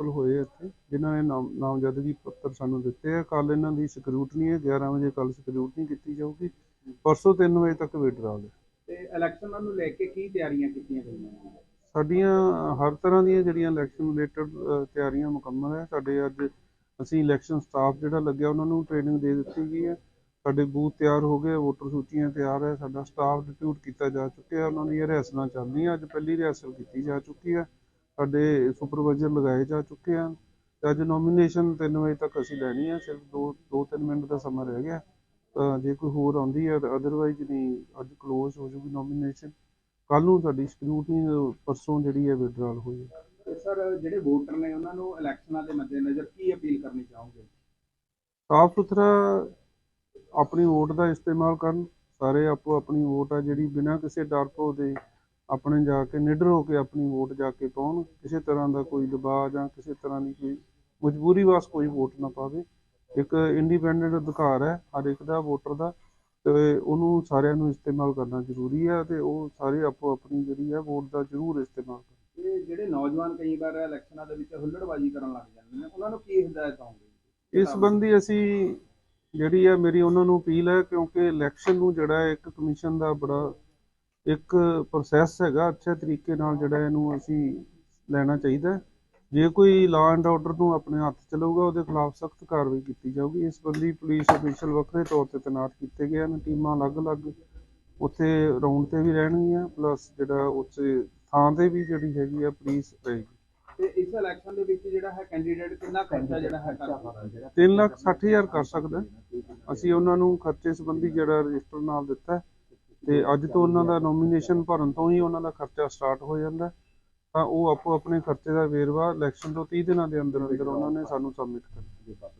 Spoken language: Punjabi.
ਟੋਟਲ ਹੋਏ ਇੱਥੇ ਜਿਨ੍ਹਾਂ ਨੇ ਨਾਮ ਨਾਮਜ਼ਦਗੀ ਪੱਤਰ ਸਾਨੂੰ ਦਿੱਤੇ ਆ। ਕੱਲ ਇਹਨਾਂ ਦੀ ਸਕਰੂਟਨੀ ਹੈ 11 ਵਜੇ ਕੱਲ ਸਕਰੂਟਨੀ ਕੀਤੀ ਜਾਊਗੀ। ਪਰਸੋਂ 3 ਵਜੇ ਤੱਕ ਵਿਡਰਾਲ ਹੈ। ਤੇ ਇਲੈਕਸ਼ਨਾਂ ਨੂੰ ਲੈ ਕੇ ਕੀ ਤਿਆਰੀਆਂ ਕੀਤੀਆਂ ਗਈਆਂ? ਸਾਡੀਆਂ ਹਰ ਤਰ੍ਹਾਂ ਦੀਆਂ ਜਿਹੜੀਆਂ ਇਲੈਕਸ਼ਨ ਰਿਲੇਟਡ ਤਿਆਰੀਆਂ ਮੁਕੰਮਲ ਹੈ। ਸਾਡੇ ਅੱਜ ਅਸੀਂ ਇਲੈਕਸ਼ਨ ਸਟਾਫ ਜਿਹੜਾ ਲੱਗਿਆ ਉਹਨਾਂ ਨੂੰ ਟ੍ਰੇਨਿੰਗ ਦੇ ਦਿੱਤੀ ਗਈ ਹੈ। ਸਾਡੇ ਬੂਥ ਤਿਆਰ ਹੋ ਗਏ ਵੋਟਰ ਸੂਚੀਆਂ ਤਿਆਰ ਹੈ। ਸਾਡਾ ਸਟਾਫ ਡਿਪਿਊਟ ਕੀਤਾ ਜਾ ਚੁੱਕਿਆ ਉਹਨਾਂ ਦੀਆਂ ਰਿਹਰਸਲਾਂ ਚੱਲ ਰਹੀਆਂ ਅੱਜ ਪਹਿਲੀ ਰਿਹਰਸਲ ਕੀਤੀ ਜਾ ਚੁੱਕੀ ਹੈ। ਸਾਡੇ ਸੁਪਰਵਾਈਜ਼ਰ ਲਗਾਏ ਜਾ ਚੁੱਕੇ ਹਨ ਤੇ ਅੱਜ ਨੋਮੀਨੇਸ਼ਨ 3 ਵਜੇ ਤੱਕ ਅਸੀਂ ਲੈਣੀ ਹੈ ਸਿਰਫ 2 2-3 ਮਿੰਟ ਦਾ ਸਮਾਂ ਰਹਿ ਗਿਆ। ਤਾਂ ਜੇ ਕੋਈ ਹੋਰ ਆਉਂਦੀ ਹੈ ਤਾਂ ਅਦਰਵਾਈਜ਼ ਨਹੀਂ ਅੱਜ ਕਲੋਜ਼ ਹੋ ਜੂਗੀ ਨੋਮੀਨੇਸ਼ਨ ਕੱਲ ਨੂੰ ਸਾਡੀ ਸਕਰੂਟਨੀ ਪਰਸੋਂ ਜਿਹੜੀ ਹੈ ਵਿਡਰਾਲ ਹੋਈ ਹੈ ਤੇ ਸਰ ਜਿਹੜੇ ਵੋਟਰ ਨੇ ਉਹਨਾਂ ਨੂੰ ਇਲੈਕਸ਼ਨਾਂ ਦੇ ਮੱਦੇਨਜ਼ਰ ਕੀ ਅਪੀਲ ਕਰਨੀ ਚਾਹੋਗੇ? ਸਾਫ਼ ਸੁਥਰਾ ਆਪਣੀ ਵੋਟ ਦਾ ਇਸਤੇਮਾਲ ਕਰਨ ਸਾਰੇ ਆਪੋ ਆਪਣੀ ਵੋਟ ਆ ਜਿਹੜੀ ਬਿਨਾਂ ਕਿਸੇ ਡਰ ਭੋ ਦੇ ਆਪਣੇ ਜਾ ਕੇ ਨਿਡਰ ਹੋ ਕੇ ਆਪਣੀ ਵੋਟ ਜਾ ਕੇ ਪਾਉਣ ਕਿਸੇ ਤਰ੍ਹਾਂ ਦਾ ਕੋਈ ਦਬਾਅ ਜਾਂ ਕਿਸੇ ਤਰ੍ਹਾਂ ਦੀ ਕੋਈ ਮਜਬੂਰੀ ਵਾਸ ਕੋਈ ਵੋਟ ਨਾ ਪਾਵੇ। ਇੱਕ ਇੰਡੀਪੈਂਡੈਂਟ ਅਧਿਕਾਰ ਹੈ ਹਰ ਇੱਕ ਦਾ ਵੋਟਰ ਦਾ ਤੇ ਉਹਨੂੰ ਸਾਰਿਆਂ ਨੂੰ ਇਸਤੇਮਾਲ ਕਰਨਾ ਜ਼ਰੂਰੀ ਹੈ ਤੇ ਉਹ ਸਾਰੇ ਆਪੋ ਆਪਣੀ ਜਿਹੜੀ ਹੈ ਵੋਟ ਦਾ ਜ਼ਰੂਰ ਇਸਤੇਮਾਲ ਕਰਨ। ਜਿਹੜੇ ਨੌਜਵਾਨ ਕਈ ਵਾਰ ਇਲੈਕਸ਼ਨਾਂ ਦੇ ਵਿੱਚ ਹੁੱਲੜਬਾਜ਼ੀ ਕਰਨ ਲੱਗ ਜਾਂਦੇ ਨੇ ਉਹਨਾਂ ਨੂੰ ਕੀ ਹਦਾਇਤ ਦਵਾਂਗੇ ਇਸ ਸੰਬੰਧੀ ਅਸੀਂ ਜਿਹੜੀ ਹੈ ਮੇਰੀ ਉਹਨਾਂ ਨੂੰ ਅਪੀਲ ਹੈ ਕਿਉਂਕਿ ਇਲੈਕਸ਼ਨ ਨੂੰ ਜਿਹੜਾ ਇੱਕ ਕਮਿਸ਼ਨ ਦਾ ਬੜਾ ਇੱਕ ਪ੍ਰੋਸੈਸ ਹੈਗਾ ਅੱਛੇ ਤਰੀਕੇ ਨਾਲ ਜਿਹੜਾ ਇਹਨੂੰ ਅਸੀਂ ਲੈਣਾ ਚਾਹੀਦਾ। ਜੇ ਕੋਈ ਲਾਅ ਐਂਡ ਆਰਡਰ ਨੂੰ ਆਪਣੇ ਹੱਥ ਚਲਾਊਗਾ ਉਹਦੇ ਖਿਲਾਫ ਸਖਤ ਕਾਰਵਾਈ ਕੀਤੀ ਜਾਊਗੀ। ਇਸ ਸੰਬੰਧੀ ਪੁਲਿਸ ਅਫੀਸ਼ਲ ਵੱਖਰੇ ਤੌਰ ਤੇ ਤੈਨਾਤ ਕੀਤੇ ਗਏ ਹਨ। ਟੀਮਾਂ ਅਲੱਗ-ਅਲੱਗ ਉੱਥੇ ਰਾਉਂਡ ਤੇ ਵੀ ਰਹਿਣਗੀਆਂ ਪਲੱਸ ਜਿਹੜਾ ਉੱਥੇ ਥਾਂ ਤੇ ਵੀ ਜਿਹੜੀ ਹੈਗੀ ਆ ਪੁਲਿਸ ਰਹੇਗੀ। ਤੇ ਇਸ ਇਲੈਕਸ਼ਨ ਦੇ ਵਿੱਚ ਜਿਹੜਾ ਹੈ ਕੈਂਡੀਡੇਟ ਕਿੰਨਾ ਖਰਚਾ ਜਿਹੜਾ ਹੈ? ਕਰ ਸਕਦਾ ਹੈ 3 ਲੱਖ 60 ਹਜ਼ਾਰ ਕਰ ਸਕਦਾ। ਅਸੀਂ ਉਹਨਾਂ ਨੂੰ ਖਰਚੇ ਸੰਬੰਧੀ ਜਿਹੜਾ ਰਜਿਸਟਰ ਨਾਲ ਦਿੱਤਾ ਹੈ। ਤੇ ਅੱਜ ਤੋਂ ਉਹਨਾਂ ਦਾ ਨੋਮੀਨੇਸ਼ਨ ਭਰਨ ਤੋਂ ਹੀ ਉਹਨਾਂ ਦਾ ਖਰਚਾ ਸਟਾਰਟ ਹੋ ਜਾਂਦਾ ਤਾਂ ਉਹ ਆਪੋ ਆਪਣੇ ਖਰਚੇ ਦਾ ਵੇਰਵਾ ਇਲੈਕਸ਼ਨ ਤੋਂ 30 ਦਿਨਾਂ ਦੇ ਅੰਦਰ ਅੰਦਰ ਉਹਨਾਂ ਨੇ ਸਾਨੂੰ ਸਬਮਿਟ ਕਰ ਕਰਨਾ